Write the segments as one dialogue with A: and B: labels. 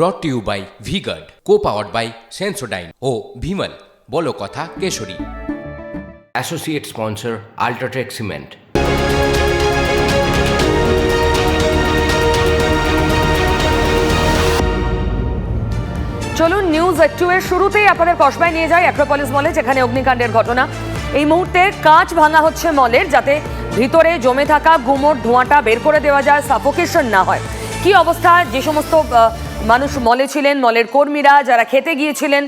A: Brought to you by V-Guard co powered by Sensodyne ও ভিমল বলো কথা Kesari. Associate sponsor UltraTech cement
B: চলুন news একটু এর শুরুতেই আপনাদের কসবায় নিয়ে যাই অ্যাক্রোপলিস মলে যেখানে অগ্নিকাণ্ডের ঘটনা। এই মুহূর্তে কাঁচ ভাঙা হচ্ছে মলের যাতে ভিতরে জমে থাকা গুমোর ধোঁয়াটা বের করে দেওয়া যায় সাফোকেশন না হয়। কি অবস্থা? যে সমস্ত মানুষ মলে ছিলেন, মলের কর্মীরা যারা খেতে গিয়েছিলেন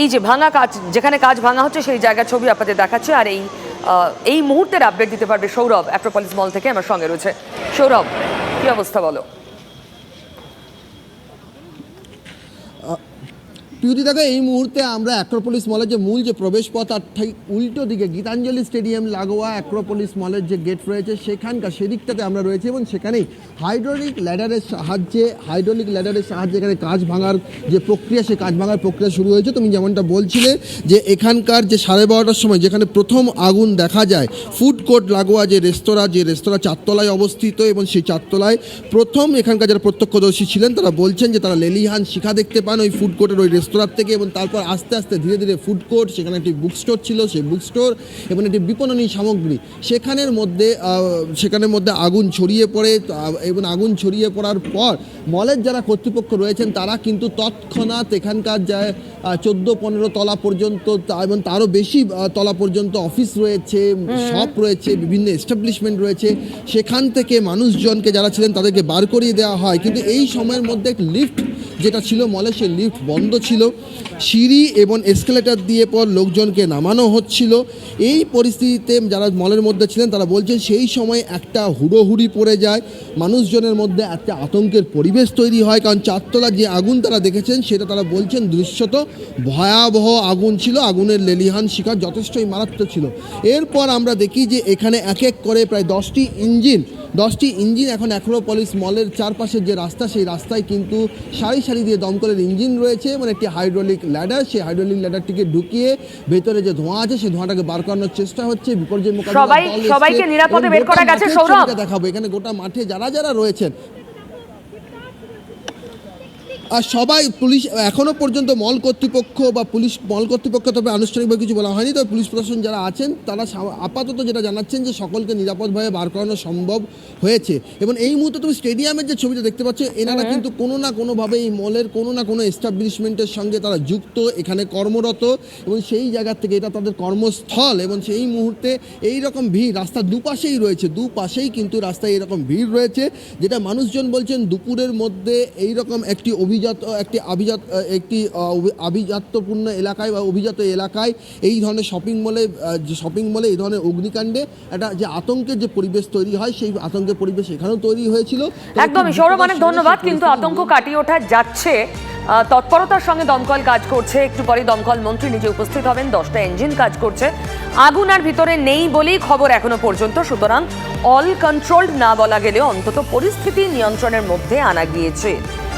B: এই যে ভাঙা কাজ, যেখানে কাজ ভাঙা হচ্ছে সেই জায়গার ছবি আপনাদের দেখাচ্ছে আর এই এই মুহূর্তের আপডেট দিতে পারবে সৌরভ অ্যাপ্রোপলিস মল থেকে আমার সঙ্গে রয়েছে। সৌরভ, কি অবস্থা বলো?
C: পিউতি দেখো এই মুহূর্তে আমরা অ্যাক্রোপলিস মলের যে মূল যে প্রবেশপথ আর ঠিক উল্টো দিকে গীতাঞ্জলি স্টেডিয়াম লাগোয়া অ্যাক্রোপলিস মলের যে গেট রয়েছে, সেখানকার সেদিকটাতে আমরা রয়েছি এবং সেখানেই হাইড্রোলিক ল্যাডারের সাহায্যে হাইড্রোলিক ল্যাডারের সাহায্যে এখানে কাজ ভাঙার যে প্রক্রিয়া, সেই কাজ ভাঙার প্রক্রিয়া শুরু হয়েছে। তুমি যেমনটা বলছিলে যে এখানকার যে সাড়ে বারোটার সময় যেখানে প্রথম আগুন দেখা যায় ফুড কোর্ট লাগোয়া যে রেস্তোরাঁ যে রেস্তোরাঁ চারতলায় অবস্থিত এবং সেই চারতলায় প্রথম এখানকার যারা প্রত্যক্ষদর্শী ছিলেন, তারা বলছেন যে তারা লেলিহান শিখা দেখতে পান। ওই ফুড কোর্টের ওই রেস্তোরাঁ থেকে এবং তারপর আস্তে আস্তে ধীরে ধীরে ফুড কোর্ট সেখানে একটি বুক স্টোর ছিল সেই বুক স্টোর এবং একটি বিপণনী সামগ্রী। সেখানের মধ্যে সেখানের মধ্যে আগুন ছড়িয়ে পড়ে এবং আগুন ছড়িয়ে পড়ার পর মলের যারা কর্তৃপক্ষ রয়েছেন তারা কিন্তু তৎক্ষণাৎ এখানকার যা চোদ্দ পনেরো তলা পর্যন্ত এবং তারও বেশি তলা পর্যন্ত অফিস রয়েছে শপ রয়েছে বিভিন্ন এস্টাবলিশমেন্ট রয়েছে। সেখান থেকে মানুষজনকে যারা ছিলেন তাদেরকে বার করিয়ে দেওয়া হয়। কিন্তু এই সময়ের মধ্যে লিফট যেটা ছিল মলে সেই লিফট বন্ধ ছিল। সিঁড়ি এবং এসকেলেটার দিয়ে পর লোকজনকে নামানো হচ্ছিল। এই পরিস্থিতিতে যারা মলের মধ্যে ছিলেন, তারা বলছেন সেই সময় একটা হুড়োহুড়ি পড়ে যায়। মানুষজনের মধ্যে একটা আতঙ্কের পরিবেশ তৈরি হয়, কারণ চারতলা যে আগুন তারা দেখেছেন, সেটা তারা বলছেন দৃশ্যত ভয়াবহ আগুন ছিল। আগুনের লেলিহান শিকার যথেষ্টই মারাত্মক ছিল। এরপর আমরা দেখি যে এখানে এক এক করে প্রায় দশটি ইঞ্জিন দশটি ইঞ্জিন এখন অ্যাক্রোপলিস মলের চারপাশের যে রাস্তা সেই রাস্তায় কিন্তু সারি সারি দিয়ে দমকলের ইঞ্জিন রয়েছে এবং একটি হাইড্রোলিক ল্যাডার সেই হাইড্রোলিক ল্যাডারটিকে ঢুকিয়ে ভেতরে যে ধোঁয়া আছে সেই ধোঁয়াটাকে বার করানোর চেষ্টা হচ্ছে বিপর্যয় মোকাবিলা
B: সবাই-
C: দল এসছে।
B: সবাইকে নিরাপদে বের করা গেছে, সৌরভ?
C: দেখাবো এখানে গোটা মাঠে যারা যারা রয়েছেন আর সবাই পুলিশ এখনও পর্যন্ত মল কর্তৃপক্ষ বা পুলিশ মল কর্তৃপক্ষ তবে আনুষ্ঠানিকভাবে কিছু বলা হয়নি। তবে পুলিশ প্রশাসন যারা আছেন তারা আপাতত যেটা জানাচ্ছেন যে সকলকে নিরাপদভাবে বার করানো সম্ভব হয়েছে। এবং এই মুহূর্তে তুমি স্টেডিয়ামের যে ছবিটা দেখতে পাচ্ছ এনারা কিন্তু কোনো না কোনোভাবে এই মলের কোনো না কোনো এস্টাবলিশমেন্টের সঙ্গে তারা যুক্ত এখানে কর্মরত এবং সেই জায়গা থেকে এটা তাদের কর্মস্থল এবং সেই মুহূর্তে এই রকম ভিড় রাস্তার দুপাশেই রয়েছে দুপাশেই কিন্তু রাস্তায় এরকম ভিড় রয়েছে যেটা মানুষজন বলছেন দুপুরের মধ্যে এই রকম একটি অভিজাত একটি আভিজাত একটি আভিজাত্যপূর্ণ এলাকায় বা অভিজাত এলাকায় এই ধরনের শপিং মলে যে শপিং মলে এই ধরনের অগ্নিকাণ্ডে একটা যে আতঙ্কের যে পরিবেশ তৈরি হয় সেই আতঙ্কের পরিবেশ এখানেও তৈরি হয়েছিল। একদম
B: একদমই সৌরভ অনেক ধন্যবাদ। কিন্তু আতঙ্ক কাটিয়ে ওঠা যাচ্ছে। তৎপরতার সঙ্গে দমকল কাজ করছে। একটু পরে দমকল মন্ত্রী নিজে উপস্থিত হবেন। দশটা ইঞ্জিন কাজ করছে। আগুন আর ভিতরে নেই বলেই খবর এখনও পর্যন্ত। সুতরাং অল কন্ট্রোলড না বলা গেলেও অন্তত পরিস্থিতি নিয়ন্ত্রণের মধ্যে আনা গিয়েছে।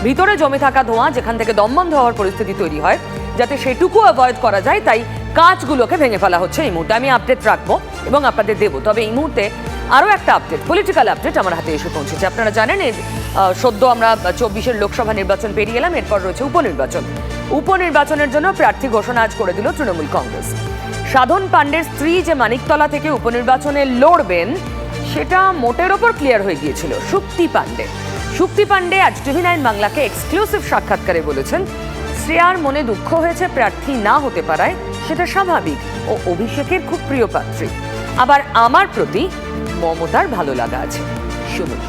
B: ভিতরে জমে থাকা ধোঁয়া, যেখান থেকে দমবন্ধ হওয়ার পরিস্থিতি তৈরি হয় যাতে সেটুকু অ্যাভয়েড করা যায়, তাই কাজগুলোকে ভেঙে ফেলা হচ্ছে এই মুহূর্তে। আমি আপডেট রাখব এবং আপনাদের দেবো। তবে এই মুহূর্তে আরও একটা আপডেট পলিটিক্যাল আপডেট আমার হাতে এসে পৌঁছেছে। আপনারা জানেন সদ্য আমরা চব্বিশের লোকসভা নির্বাচন পেরিয়ে এলাম, এরপর রয়েছে উপনির্বাচন। উপনির্বাচনের জন্য প্রার্থী ঘোষণা আজ করে দিল তৃণমূল কংগ্রেস। সাধন পাণ্ডের স্ত্রী যে মানিকতলা থেকে উপনির্বাচনে লড়বেন, সেটা মোটের ওপর ক্লিয়ার হয়ে গিয়েছিল। সুক্তি পাণ্ডে। শুক্তি পাণ্ডে আজ টিভি নাইন বাংলাকে এক্সক্লুসিভ সাক্ষাৎকারে বলেছেন শ্রেয়ার মনে দুঃখ হয়েছে প্রার্থী না হতে পারায় সেটা স্বাভাবিক ও অভিষেকের খুব প্রিয় পাত্রী। আবার আমার প্রতি মমতার ভালো লাগা আছে। শুনুন।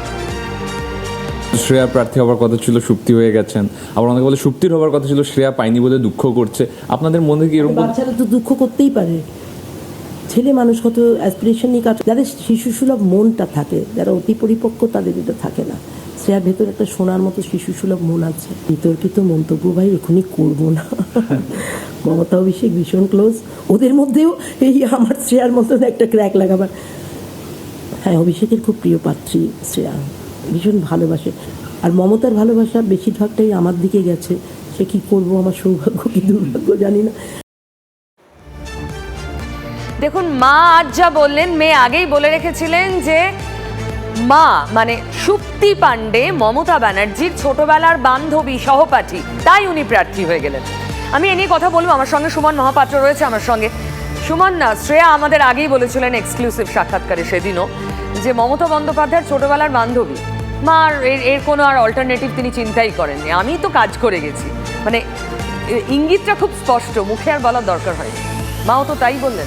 D: শ্রেয়া প্রার্থী হওয়ার কথা ছিল সুপ্তি হয়ে গেছেন। আবার অনেকে বলে সুপ্তির হওয়ার কথা ছিল শ্রেয়া পাইনি বলে দুঃখ করছে। আপনাদের মনে কি এরকম
E: বাচ্চারা তো দুঃখ করতেই পারে। ছেলে মানুষ কত অ্যাসপিরেশন নিয়ে কাজ যাদের শিশু সুলভ মনটা থাকে যারা অতি পরিপক্ক তাদের এটা থাকে না। শ্রেয়ার ভেতর একটা সোনার মতো শিশু সুলভ মন আছে। বিতর্কিত মন্তব্য ভাই, এখনই করব না। মমতা অভিষেক ভীষণ ক্লোজ ওদের মধ্যেও এই আমার শ্রেয়ার মতন একটা ক্র্যাক লাগাবার। হ্যাঁ অভিষেকের খুব প্রিয় পাত্রী শ্রেয়া। ভীষণ ভালোবাসে। আর মমতার ভালোবাসা বেশিরভাগটাই আমার দিকে গেছে। সে কি করব, আমার সৌভাগ্য কি দুর্ভাগ্য জানি না।
B: দেখুন, মা আজ যা বললেন, মেয়ে আগেই বলে রেখেছিলেন যে মা মানে সুপ্তি পাণ্ডে মমতা ব্যানার্জির ছোটবেলার বান্ধবী সহপাঠী। তাই উনি প্রার্থী হয়ে গেলেন। আমি এ নিয়ে কথা বলব। আমার সঙ্গে সুমন মহাপাত্র রয়েছে আমার সঙ্গে। সুমন না, শ্রেয়া আমাদের আগেই বলেছিলেন এক্সক্লুসিভ সাক্ষাৎকারে সেদিনও যে মমতা বন্দ্যোপাধ্যায়ের ছোটবেলার বান্ধবী। মা, আর এর এর কোনো আর অল্টারনেটিভ তিনি চিন্তাই করেননি। আমি তো কাজ করে গেছি। মানে ইঙ্গিতটা খুব স্পষ্ট। মুখে আর বলার দরকার হয় মাও তো তাই বললেন।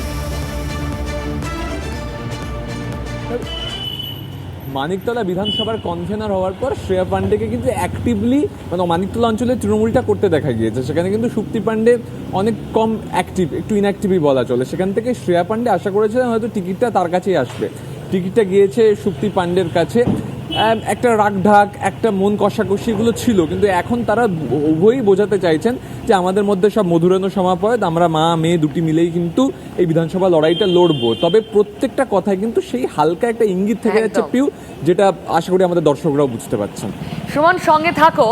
D: মানিকতলা বিধানসভার কনভেনার হওয়ার পর শ্রেয়া পান্ডেকে কিন্তু অ্যাক্টিভলি মানে মানিকতলা অঞ্চলে তৃণমূলটা করতে দেখা গিয়েছে। সেখানে কিন্তু সুপ্তি পাণ্ডে অনেক কম অ্যাক্টিভ একটু ইনঅ্যাক্টিভই বলা চলে। সেখান থেকে শ্রেয়া পান্ডে আশা করেছিলেন হয়তো টিকিটটা তার কাছেই আসবে। টিকিটটা গিয়েছে সুপ্তি পাণ্ডের কাছে। একটা রাগঢাক একটা মন কষাকষি এগুলো ছিল কিন্তু এখন তারা উভয়ই বোঝাতে চাইছেন যে আমাদের মধ্যে সব মধুরেন্দ্র সমাপয়ত আমরা মা মেয়ে দুটি মিলেই কিন্তু এই বিধানসভা লড়াইটা লড়বো। তবে প্রত্যেকটা কথায় কিন্তু সেই হালকা একটা ইঙ্গিত থেকে যাচ্ছে পিউ যেটা আশা করি আমাদের দর্শকরাও বুঝতে পারছেন।
B: সুমন সঙ্গে থাকো।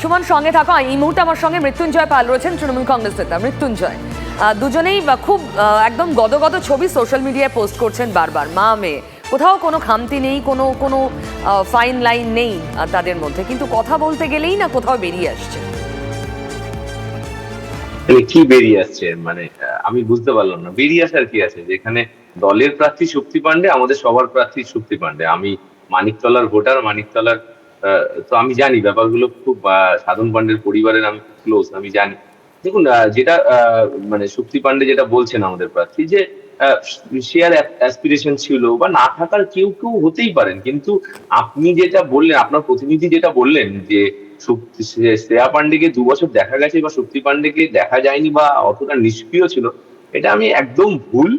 B: সুমন সঙ্গে থাকো, এই মুহূর্তে আমার সঙ্গে মৃত্যুঞ্জয় পাল রয়েছেন, তৃণমূল কংগ্রেস নেতা মৃত্যুঞ্জয়। দুজনেই খুব একদম গদগদ ছবি সোশ্যাল মিডিয়ায় পোস্ট করছেন বারবার। মা, মেয়ে, কোথাও কোনো খামতি নেই, কোনো কোনো ফাইন লাইন নেই তাদের মধ্যে। কিন্তু কথা বলতে গেলেই না কোথাও বেরিয়ে আসছে।
F: কি বেরিয়ে আসছে? মানে আমি বুঝতে পারলাম না। বেরিয়ে আসার কি আছে? যেখানে দলের প্রার্থী শক্তি পান্ডে আমাদের সবার প্রার্থী শক্তি পান্ডে আমি মানিকতলার ভোটার, মানিকতলার তো আমি জানি ব্যাপারগুলো খুব সাধন পান্ডের পরিবারের আমি ক্লোজ আমি জানি। দেখুন যেটা মানে শক্তি পান্ডে যেটা বলছেন আমাদের প্রার্থী যে শেয়ার অ্যাসপিরেশন ছিল, বা না থাকার কেউ কেউ হতেই পারেন। কিন্তু আপনি যেটা বললেন, আপনার প্রতিনিধি যেটা বললেন যে শ্রেয়া পান্ডেকে দু বছর দেখা গেছে, বা শক্তি পান্ডেকে দেখা যায়নি, বা অতটা নিষ্ক্রিয় ছিল, এটা আমি একদম ভুল।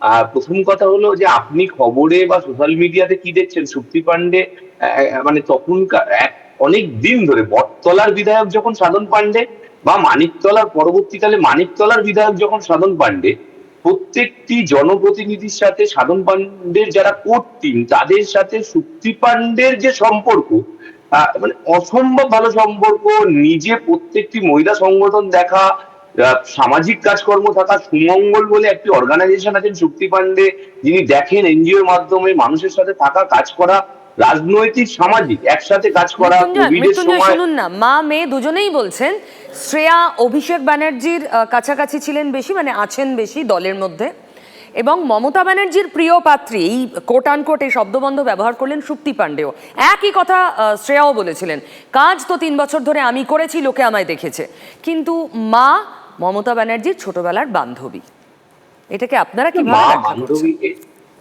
F: আর প্রথম কথা হলো যে আপনি খবরে বা সোশ্যাল মিডিয়াতে কি দেখছেন? শক্তি পান্ডে মানে তখনকার অনেক দিন ধরে বটতলার বিধায়ক যখন সাধন পান্ডে বা মানিকতলার পরবর্তীকালে মানিকতলার বিধায়ক যখন সাধন পান্ডে প্রত্যেকটি জনপ্রতিনিধির সাথে সাধন পান্ডের যারা কোর টিম তাদের সাথে শক্তি পান্ডের যে সম্পর্ক মানে অসম্ভব ভালো সম্পর্ক, নিজে প্রত্যেকটি মহিলা সংগঠন দেখা সামাজিক কাজকর্ম থাকা সুমঙ্গল বলে একটি অর্গানাইজেশন আছেন শক্তি পান্ডে যিনি দেখেন এনজিওর মাধ্যমে মানুষের সাথে থাকা কাজ করা রাজনৈতিক সামাজিক একসাথে কাজ করা
B: শুনুন না। মা মেয়ে দুজনেই বলছেন শ্রেয়া অভিষেক ব্যানার্জির কাছাকাছি ছিলেন বেশি মানে আছেন বেশি দলের মধ্যে। এবং মমতা ব্যানার্জির প্রিয় পাত্রী এই কোট আনকোট এই শব্দবন্ধ ব্যবহার করলেন সুপ্তি পাণ্ডেও। একই কথা শ্রেয়াও বলেছিলেন কাজ তো তিন বছর ধরে আমি করেছি লোকে আমায় দেখেছে। কিন্তু মা মমতা ব্যানার্জির ছোটবেলার বান্ধবী। এটাকে আপনারা কি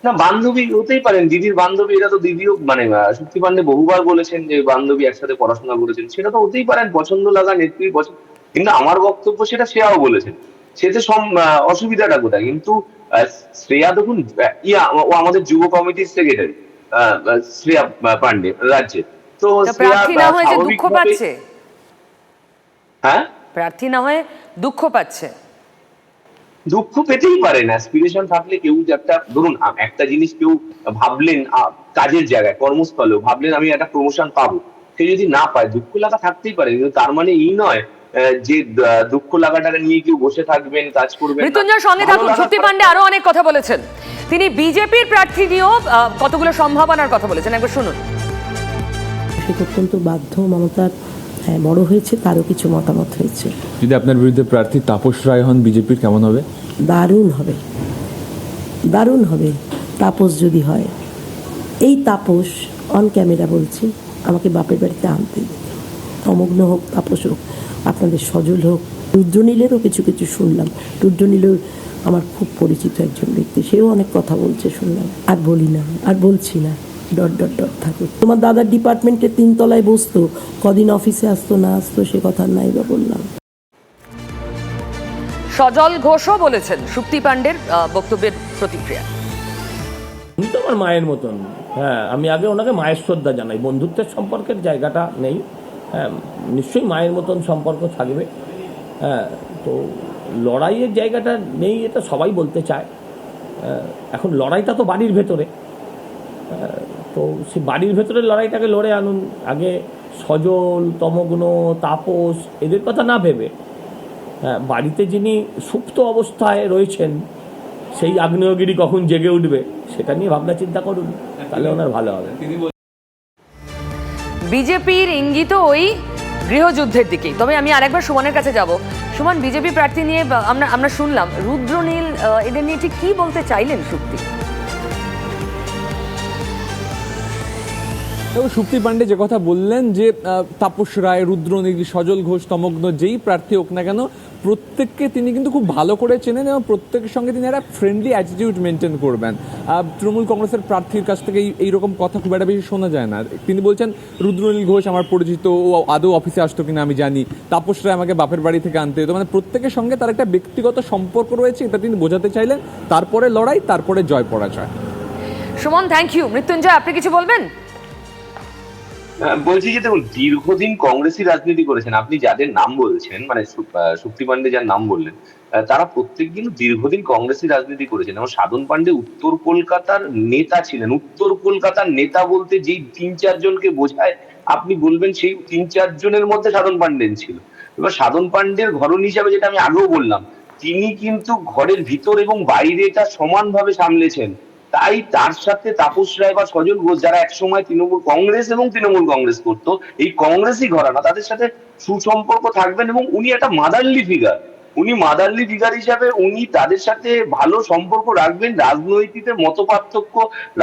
F: না বান্ধবী হতেই পারেন। দিদির বান্ধবী এটা তো দিদিও মানে শক্তি পান্ডে বহুবার বলেছেন যে বান্ধবী একসাথে পড়াশোনা করেছেন। সেটা তো হতেই পারেন পছন্দ লাগা নেত্রী পছন্দ কিন্তু আমার বক্তব্য সেটা শ্রেয়াও বলেছেন। সেতে সম অসুবিধাটা কোথায়? কিন্তু শ্রেয়া দেখুন ইয়া ও আমাদের যুব কমিটির সেক্রেটারি শ্রেয়া পান্ডে রাজ্যে। তো শ্রেয়া
B: হয়ে? প্রার্থী না হয়ে দুঃখ পাচ্ছে।
F: দুঃখ পেতেই পারেন অ্যাসপিরেশন থাকলে কেউ যে একটা ধরুন একটা জিনিস কেউ ভাবলেন কাজের জায়গায় কর্মস্থলেও ভাবলেন আমি একটা প্রমোশন পাবো। সে যদি না পায় দুঃখ লাগা থাকতেই পারে কিন্তু তার মানে এই নয় যে দুঃখ লাগাটাকে নিয়ে কেউ বসে থাকবেন কাজ করবেন
B: মৃত্যুঞ্জয় সঙ্গে থাকুন। সত্যি পান্ডে আরও অনেক কথা বলেছেন। তিনি বিজেপির প্রার্থী নিয়েও আহ, কতগুলো সম্ভাবনার কথা বলেছেন। একবার শুনুন।
E: সে অত্যন্ত বাধ্য মমতার হ্যাঁ, বড় হয়েছে তারও কিছু মতামত হয়েছে।
D: যদি আপনার বিরুদ্ধে প্রার্থী তাপস রায় হন বিজেপির কেমন হবে?
E: দারুণ হবে। দারুণ হবে তাপস যদি হয়। এই তাপস অন ক্যামেরা বলছি আমাকে বাপের বাড়িতে আনতে অমগ্ন হোক তাপস হোক আপনাদের সজল হোক রুদ্রনীলেরও কিছু কিছু শুনলাম। রুদ্রনীলের আমার খুব পরিচিত একজন ব্যক্তি সেও অনেক কথা বলছে শুনলাম। আর বলি না আর বলছি না। ডট ডট ডট থাকুক তোমার দাদার ডিপার্টমেন্টের তিনতলায় বসতো কদিন অফিসে আসতো না আসতো সে কথা নাই বা বললাম।
B: সজল ঘোষও বলেছেন সুপ্তি পান্ডের আহ, বক্তব্যের প্রতিক্রিয়া।
G: উনি তো আমার মায়ের মতন। হ্যাঁ আমি আগে ওনাকে মায়ের শ্রদ্ধা জানাই। বন্ধুত্বের সম্পর্কের জায়গাটা নেই। হ্যাঁ নিশ্চয়ই মায়ের মতন সম্পর্ক থাকবে। হ্যাঁ তো লড়াইয়ের জায়গাটা নেই এটা সবাই বলতে চায়। হ্যাঁ, এখন লড়াইটা তো বাড়ির ভেতরে। হ্যাঁ, তো সে বাড়ির ভেতরে লড়াইটাকে লড়ে আনুন। আগে সজল, তমগ্ন, তাপস, এদের কথা না ভেবে। হ্যাঁ বাড়িতে যিনি সুপ্ত অবস্থায় রয়েছেন, সেই আগ্নেয়গিরি কখন জেগে উঠবে, সেটা নিয়ে ভাবনা চিন্তা করুন, তাহলে ওনার ভালো হবে।
B: বিজেপির ইঙ্গিত ওই গৃহযুদ্ধের দিকেই। তবে আমি আরেকবার সুমনের কাছে যাব। সুমন, বিজেপি প্রার্থী নিয়ে, আমরা আমরা শুনলাম, রুদ্রনীল এদের নিয়ে ঠিক কি বলতে চাইলেন সুক্তি
D: এবং সুপ্তি পান্ডে যে কথা বললেন যে তাপস রায় রুদ্রনীল সজল ঘোষ, তমগ্ন যেই প্রার্থী হোক না কেন, প্রত্যেককে তিনি কিন্তু খুব ভালো করে চেনেন এবং প্রত্যেকের সঙ্গে তিনি একটা ফ্রেন্ডলি অ্যাটিটিউড মেনটেন করবেন। তৃণমূল কংগ্রেসের প্রার্থীর কাছ থেকে এই- এইরকম কথা খুব একটা বেশি শোনা যায় না। তিনি বলছেন রুদ্রনীল ঘোষ আমার পরিচিত, ও আদৌ অফিসে আসতো কিনা আমি জানি, তাপস রায় আমাকে বাপের বাড়ি থেকে আনতে হতো। মানে প্রত্যেকের সঙ্গে তার একটা ব্যক্তিগত সম্পর্ক রয়েছে, এটা তিনি বোঝাতে চাইলেন। তারপরে লড়াই, তারপরে জয় পরাজয়।
B: সুমন থ্যাংক ইউ মৃত্যুঞ্জয়, আপনি কিছু বলবেন?
F: বলছি যে দেখুন দীর্ঘদিন কংগ্রেসই রাজনীতি করেছেন আপনি যাদের নাম বলছেন মানে সু- আহ, শক্তি পান্ডে যার নাম বললেন তারা প্রত্যেক কিন্তু দীর্ঘদিন কংগ্রেসই রাজনীতি করেছেন এবং সাধন পান্ডে উত্তর কলকাতার নেতা ছিলেন। উত্তর কলকাতার নেতা বলতে যেই তিন চারজনকে বোঝায় আপনি বলবেন সেই তিন চারজনের মধ্যে সাধন পান্ডেন ছিল। এবার সাধন পান্ডের ঘরণ হিসাবে যেটা আমি আগেও বললাম তিনি কিন্তু ঘরের ভিতর এবং বাইরে বাইরেটা সমানভাবে সামলেছেন। তাই তার সাথে তাপস রায় বা সজল ঘোষ, যারা একসময় তৃণমূল কংগ্রেস এবং তৃণমূল কংগ্রেস করতো, এই কংগ্রেসই ঘরানা। তাদের সাথে সুসম্পর্ক থাকবেন এবং উনি একটা মাদারলি ফিগার উনি মাদারলি ফিগার হিসাবে উনি তাদের সাথে ভালো সম্পর্ক রাখবেন রাজনৈতিক মত পার্থক্য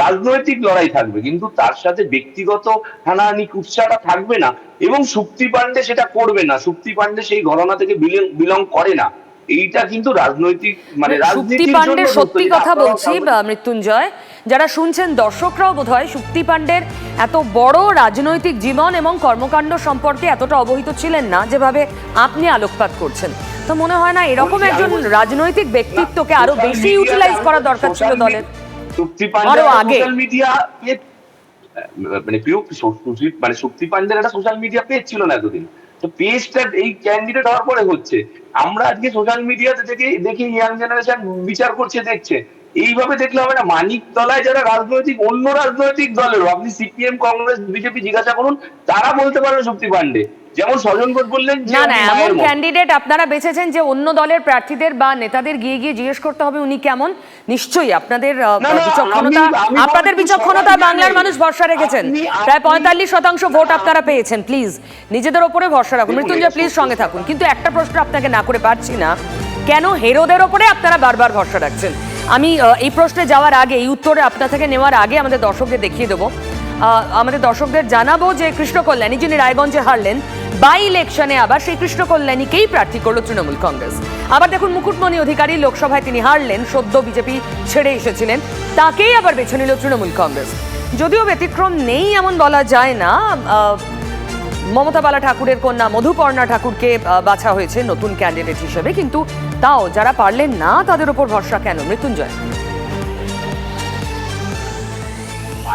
F: রাজনৈতিক লড়াই থাকবে। কিন্তু তার সাথে ব্যক্তিগত হানাহানি, কুৎসাটা থাকবে না এবং সুপ্তি পান্ডে সেটা করবে না। সুপ্তি পান্ডে সেই ঘটনা থেকে বিলং করে না। এইটা কিন্তু রাজনৈতিক মানে
B: সুক্তি
F: রাজনীতির
B: সত্যি কথা বলছি মৃত্যুঞ্জয়। যারা শুনছেন দর্শকরাও বোধ হয় সুক্তি পান্ডের এত বড় রাজনৈতিক জীবন এবং কর্মকাণ্ড সম্পর্কে এতটা অবহিত ছিলেন না যেভাবে আপনি আলোকপাত করছেন। তো মনে হয় না এরকম একজন রাজনৈতিক ব্যক্তিত্বকে
F: আরও
B: বেশি ইউটিলাইজ করা দরকার ছিল দলের।
F: শক্তি
B: আরও আগে।
F: সোশ্যাল মিডিয়া মানে শক্তি- মানে শক্তি পান্ডের একটা সোশ্যাল মিডিয়া পেজ ছিল না এতদিন। তো পেজটা এই ক্যান্ডিডেট হওয়ার পরে হচ্ছে। আমরা আজকে সোশ্যাল মিডিয়াতে থেকে দেখি ইয়াং জেনারেশন বিচার করছে, দেখছে। এইভাবে দেখলে হবে না মানিক তলায় যারা রাজনৈতিক, অন্য রাজনৈতিক দলের আপনি সিপিএম কংগ্রেস বিজেপি জিজ্ঞাসা করুন, তারা বলতে পারবে শক্তি পান্ডে যেমন স্বজন ঘোষ বললেন
B: না না এমন ক্যান্ডিডেট আপনারা বেছেছেন যে অন্য দলের প্রার্থীদের বা নেতাদের গিয়ে গিয়ে জিজ্ঞেস করতে হবে উনি কেমন নিশ্চয়ই আপনাদের বিচক্ষণতা আপনাদের বিচক্ষণতা বাংলার মানুষ ভরসা রেখেছেন। প্রায় পঁয়তাল্লিশ শতাংশ ভোট আপনারা পেয়েছেন প্লিজ নিজেদের ওপরে ভরসা রাখুন। মৃত্যুঞ্জয় প্লিজ সঙ্গে থাকুন। কিন্তু একটা প্রশ্ন আপনাকে না করে পারছি না কেন হেরোদের ওপরে আপনারা বারবার ভরসা রাখছেন? আমি এই প্রশ্নে যাওয়ার আগে এই উত্তরে আপনার থেকে নেওয়ার আগে আমাদের দর্শকদের দেখিয়ে দেবো। আমাদের দর্শকদের জানাব যে কৃষ্ণ কল্যাণী যিনি রায়গঞ্জে হারলেন বাই ইলেকশনে আবার সেই কৃষ্ণ কল্যাণীকেই প্রার্থী করল তৃণমূল কংগ্রেস। আবার দেখুন, মুকুটমণি অধিকারী লোকসভায় তিনি হারলেন, সদ্য বিজেপি ছেড়ে এসেছিলেন, তাকেই আবার বেছে নিল তৃণমূল কংগ্রেস। যদিও ব্যতিক্রম নেই এমন বলা যায় না মমতা বালা ঠাকুরের কন্যা মধুপর্ণা ঠাকুরকে বাছা হয়েছে নতুন ক্যান্ডিডেট হিসেবে, কিন্তু তাও যারা পারলেন না, তাদের উপর ভরসা কেন? মৃত্যুঞ্জয়।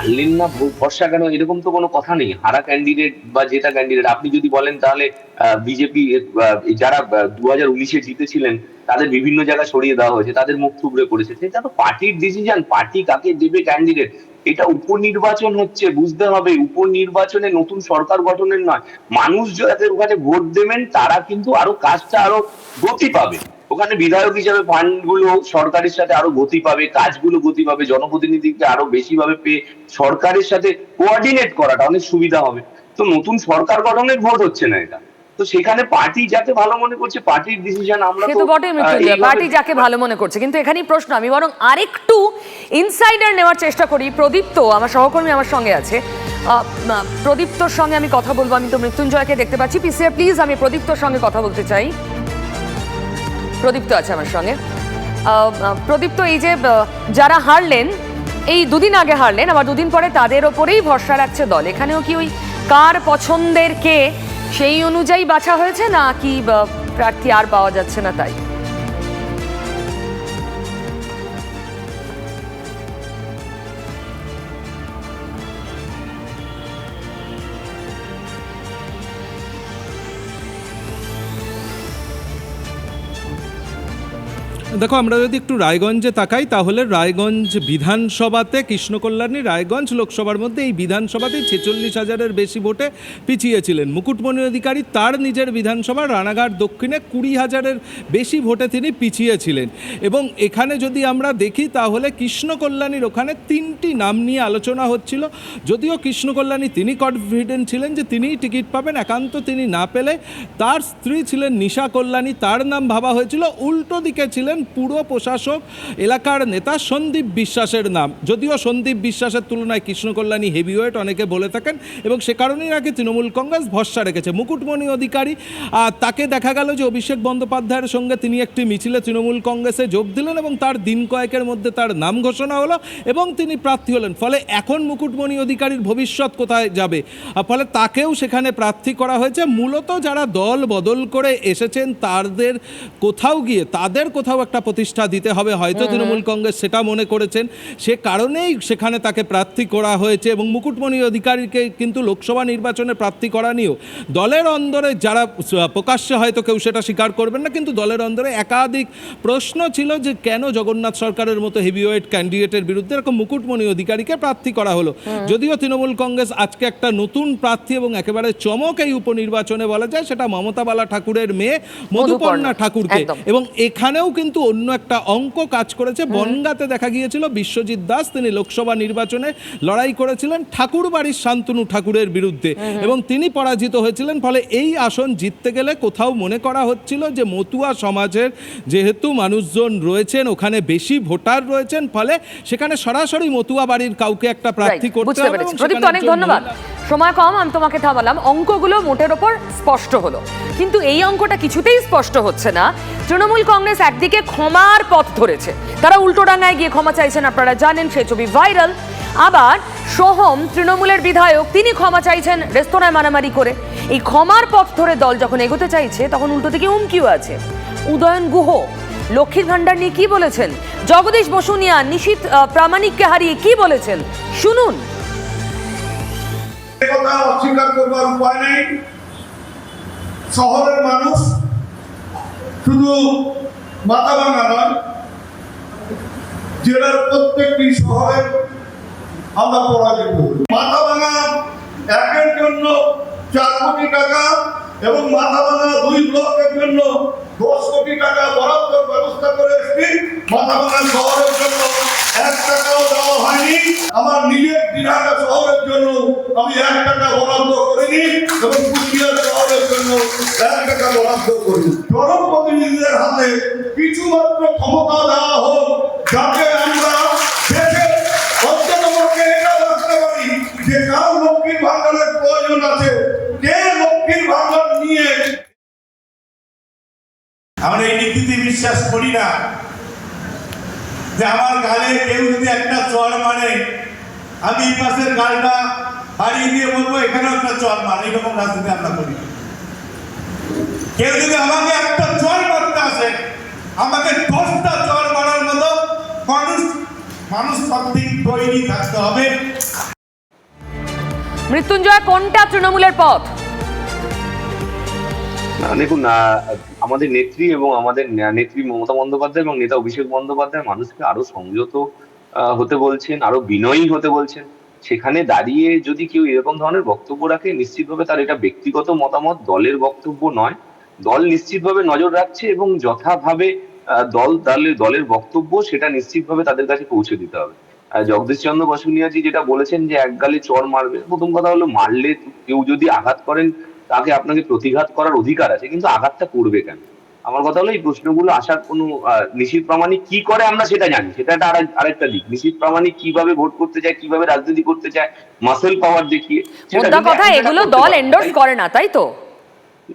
F: পারলেন না ভরসা কেন? এরকম তো কোনো কথা নেই। হারা ক্যান্ডিডেট বা জেতা ক্যান্ডিডেট আপনি যদি বলেন তাহলে বিজেপি যারা দু হাজার উনিশে জিতেছিলেন, তাদের বিভিন্ন জায়গায় সরিয়ে দেওয়া হয়েছে, তাদের মুখ থুবড়ে পড়েছে। সেটা তো পার্টির ডিসিশন পার্টি কাকে দেবে ক্যান্ডিডেট এটা উপনির্বাচন হচ্ছে, বুঝতে হবে। উপনির্বাচনে নতুন সরকার গঠনের নয়। মানুষ যাদের ওখানে ভোট দেবেন, তারা কিন্তু আরও কাজটা আরও গতি পাবে। ওখানে বিধায়ক হিসেবে ফান্ডগুলো সরকারের সাথে আরও গতি পাবে কাজগুলো গতি পাবে জনপ্রতিনিধিকে আরও বেশি ভাবে পেয়ে সরকারের সাথে কোঅর্ডিনেট করাটা অনেক সুবিধা হবে। তো নতুন সরকার গঠনের ভোট হচ্ছে না এটা। তো সেখানে পার্টি যাকে ভালো মনে করছে পার্টির ডিসিশন আমরা তো
B: তো
F: এইভাবে-
B: পার্টি যাকে ভালো মনে করছে। কিন্তু এখানেই প্রশ্ন আমি বরং আরেকটু ইনসাইডার নেওয়ার চেষ্টা করি। প্রদীপ্ত আমার সহকর্মী আমার সঙ্গে আছে। প্রদীপ্তর সঙ্গে আমি কথা বলব। আমি তো মৃত্যুঞ্জয়কে দেখতে পাচ্ছি। পিসিআর প্লিজ আমি প্রদীপ্তর সঙ্গে কথা বলতে চাই। প্রদীপ্ত আছে আমার সঙ্গে। প্রদীপ্ত এই যে যারা হারলেন, এই দুদিন আগে হারলেন, আবার দুদিন পরে তাদের ওপরেই ভরসা রাখছে দল। এখানেও কি ওই কার পছন্দের কে সেই অনুযায়ী বাছা হয়েছে না কি প্রার্থী আর পাওয়া যাচ্ছে না তাই?
H: দেখো, আমরা যদি একটু রায়গঞ্জে তাকাই, তাহলে রায়গঞ্জ বিধানসভাতে, কৃষ্ণকল্যাণী রায়গঞ্জ লোকসভার মধ্যে এই বিধানসভাতেই ছেচল্লিশ হাজারের বেশি ভোটে পিছিয়েছিলেন। মুকুটমণি অধিকারী তার নিজের বিধানসভা, রানাঘাট দক্ষিণে কুড়ি হাজারের বেশি ভোটে তিনি পিছিয়েছিলেন। এবং এখানে যদি আমরা দেখি, তাহলে কৃষ্ণকল্যাণীর ওখানে তিনটি নাম নিয়ে আলোচনা হচ্ছিল। যদিও কৃষ্ণকল্যাণী তিনি কনফিডেন্ট ছিলেন যে তিনিই টিকিট পাবেন, একান্ত তিনি না পেলে তার স্ত্রী ছিলেন নিশা কল্যাণী, তার নাম ভাবা হয়েছিল, উল্টো দিকে ছিলেন পুরো প্রশাসক এলাকার নেতা সন্দীপ বিশ্বাসের নাম। যদিও সন্দীপ বিশ্বাসের তুলনায় কৃষ্ণকল্যাণী হেভিওয়েট অনেকে বলে থাকেন এবং সে কারণেই নাকি তৃণমূল কংগ্রেস ভরসা রেখেছে। মুকুটমণি অধিকারী আহ, তাকে দেখা গেল যে অভিষেক বন্দ্যোপাধ্যায়ের সঙ্গে তিনি একটি মিছিলে তৃণমূল কংগ্রেসে যোগ দিলেন এবং তার দিন কয়েকের মধ্যে তার নাম ঘোষণা হলো এবং তিনি প্রার্থী হলেন। ফলে এখন মুকুটমণি অধিকারীর ভবিষ্যৎ কোথায় যাবে? আর ফলে তাকেও সেখানে প্রার্থী করা হয়েছে। মূলত যারা দল বদল করে এসেছেন তাদের কোথাও গিয়ে তাদের কোথাও একটা প্রতিষ্ঠা দিতে হবে হয়তো তৃণমূল কংগ্রেস সেটা মনে করেছেন। সে কারণেই সেখানে তাকে প্রার্থী করা হয়েছে এবং মুকুটমণি অধিকারীকে কিন্তু লোকসভা নির্বাচনে প্রার্থী করা নিয়েও। দলের অন্দরে যারা প্রকাশ্যে হয়তো কেউ সেটা স্বীকার করবেন না কিন্তু দলের অন্দরে একাধিক প্রশ্ন ছিল যে কেন জগন্নাথ সরকারের মতো হেভিওয়েট ক্যান্ডিডেটের বিরুদ্ধে এরকম মুকুটমণি অধিকারীকে প্রার্থী করা হলো। যদিও তৃণমূল কংগ্রেস আজকে একটা নতুন প্রার্থী এবং একেবারে চমক এই উপনির্বাচনে বলা যায় সেটা মমতা বালা ঠাকুরের মেয়ে মধুপর্ণা।
B: মধুপর্ণা,
H: ঠাকুরকে। এবং এখানেও কিন্তু অন্য একটা অঙ্ক কাজ করেছে। বনগাঁতে দেখা গিয়েছিল বিশ্বজিৎ দাস। তিনি লোকসভা নির্বাচনে লড়াই করেছিলেন ঠাকুর বাড়ির শান্তনু ঠাকুরের বিরুদ্ধে এবং তিনি পরাজিত হয়েছিলেন। ফলে এই আসন জিততে গেলে কোথাও মনে করা হচ্ছিল যে মতুয়া সমাজের যেহেতু মানুষজন রয়েছেন ওখানে বেশি ভোটার রয়েছেন ফলে সেখানে সরাসরি মতুয়া বাড়ির কাউকে একটা প্রার্থী করতে হবে
B: অনেক ধন্যবাদ। সময় কম, আমি তোমাকে থামালাম অঙ্কগুলো মোটের ওপর স্পষ্ট হলো। কিন্তু এই অঙ্কটা কিছুতেই স্পষ্ট হচ্ছে না। তৃণমূল কংগ্রেস একদিকে ক্ষমার পথ ধরেছে। তারা উল্টোডাঙ্গায় গিয়ে ক্ষমা চাইছেন, আপনারা জানেন, সেই ছবি ভাইরাল। আবার সোহম, তৃণমূলের বিধায়ক, তিনি ক্ষমা চাইছেন রেস্তোরাঁয় মারামারি করে। এই ক্ষমার পথ ধরে দল যখন এগোতে চাইছে, তখন উল্টো দিকে উমকিও আছে। উদয়ন গুহ, লক্ষ্মীর ভান্ডার নিয়ে কি বলেছেন? জগদীশ বসুনিয়া নিশীত প্রামাণিককে হারিয়ে কি বলেছেন? শুনুন।
I: কথা অস্বীকার করবার উপায় নেই শহরের মানুষ, শুধু মাথা ভাঙা নয়, জেলার প্রত্যেকটি শহরে আমরা পরাজিত হই। মাথা ভাঙা একের জন্য চার কোটি টাকা এবং মাথা ভাঙা দুই ব্লকের জন্য দশ কোটি টাকা বরাদ্দ ব্যবস্থা করে এসেছি মাথা ভাঙা শহরের জন্য এক টাকাও দেওয়া হয়নি। আমার নিজের দিনহাটা শহরের জন্য আমি এক টাকা বরাদ্দ করিনি এবং কুচবিহার শহরের জন্য এক টাকা বরাদ্দ করি জনপ্রতিনিধিদের হাতে কিছুমাত্র ক্ষমতা দেওয়া হোক, যাতে আমরা দেশের অন্ততপক্ষে এটা রাখতে পারি যে কার লক্ষ্মীর ভান্ডারের প্রয়োজন আছে, কে লক্ষ্মীর ভান্ডার নিয়ে
J: আমরা এই নীতিতে বিশ্বাস করি না। যে আমার গালে কেউ যদি একটা চর মারে, আমি এই পাশের গালটা হারিয়ে দিয়ে বলব, এখানেও একটা চর মারে এরকম রাজনীতি আমরা করি। কেউ যদি আমাকে একটা চর মারতে আসে, আমাকে দশটা চর মারার মতো মানুষ মানুষ সত্যি তৈরি থাকতে হবে।
B: মৃত্যুঞ্জয়, কোনটা তৃণমূলের পথ?
F: দেখুন আমাদের নেত্রী এবং আমাদের নেত্রী মমতা বন্দ্যোপাধ্যায় এবং নেতা অভিষেক বন্দ্যোপাধ্যায় মানুষকে আরও সংযত হতে বলছেন, আরও বিনয়ী হতে বলছেন। সেখানে দাঁড়িয়ে যদি কেউ এরকম ধরনের বক্তব্য রাখে, নিশ্চিতভাবে তার এটা ব্যক্তিগত মতামত, দলের বক্তব্য নয়। দল নিশ্চিতভাবে নজর রাখছে এবং যথাভাবে দল তাহলে দলের বক্তব্য সেটা নিশ্চিতভাবে তাদের কাছে পৌঁছে দিতে হবে। জগদীশ চন্দ্র বসুনিয়াজি যেটা বলেছেন যে এক গালে চর মারবে, প্রথম কথা হলো মারলে কেউ যদি আঘাত করেন তাকে আপনাকে প্রতিঘাত করার অধিকার আছে কিন্তু আঘাতটা করবে কেন? আমার কথা হলো এই প্রশ্নগুলো আসার কোনো নিশীথ প্রামাণিক কি করে আমরা সেটা জানি। সেটা একটা আরেক- আরেকটা দিক। নিশীথ প্রামাণিক কীভাবে ভোট করতে চায় কীভাবে রাজনীতি করতে চায় মাসেল পাওয়ার দেখিয়ে সেটা
B: মোদ্দা কথা এগুলো দল এন্ডোর্স করে না তাই তো?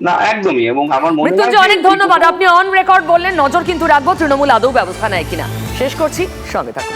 F: না একদমই এবং আমার মনে হয়
B: মৃত্যুঞ্জয় অনেক ধন্যবাদ। আপনি অন রেকর্ড বললেন নজর কিন্তু রাখব তৃণমূল আদৌ ব্যবস্থা নেয় কিনা। শেষ করছি সঙ্গে থাকুন।